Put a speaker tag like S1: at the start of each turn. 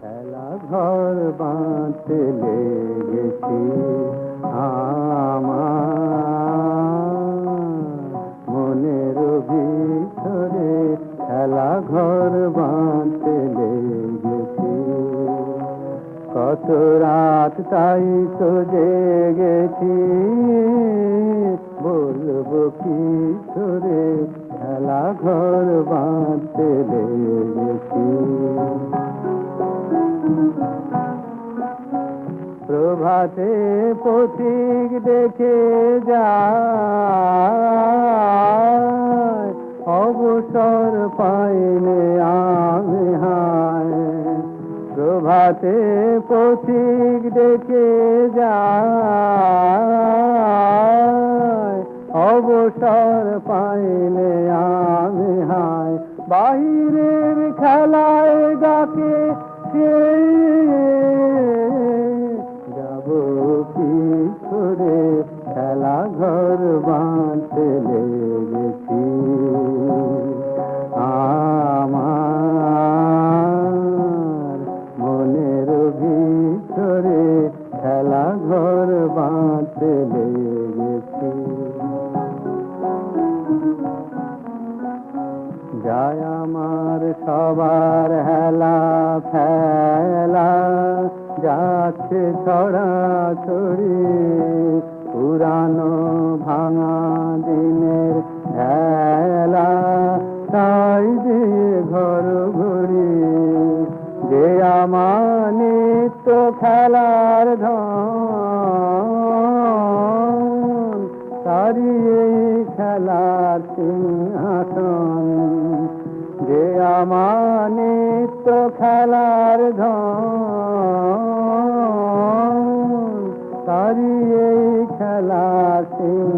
S1: খেলা ঘর বাঁধতে লেগেছি আমার। মনের ভিতরে খেলা ঘর বাঁধতে লেগেছি কত রাত তাই তো জেগেছি। বলব কি করে খেলা ঘর বাঁধতে লেগেছি। প্রভাতে পথিক দেখে যায় প্রভাতে পথিক দেখে যায়। অবসর পাইলে আমি হায় বাহিরের খেলায় ডাকে যাব কি করে খেলা ঘর বাঁধতে লেগেছি। খেলা ঘর বাঁধতে লেগেছি। যায় আমার সবার হেলা ফেলা, যাচ্ছে ছড়া ছড়ি পুরানো ভাঙা দিনের হেলা আমার নিত্য খেলার ধন তারি খেলার সিংহাসন। যে আমার নিত্য খেলার ধন তারি খেলার সিংহাসন।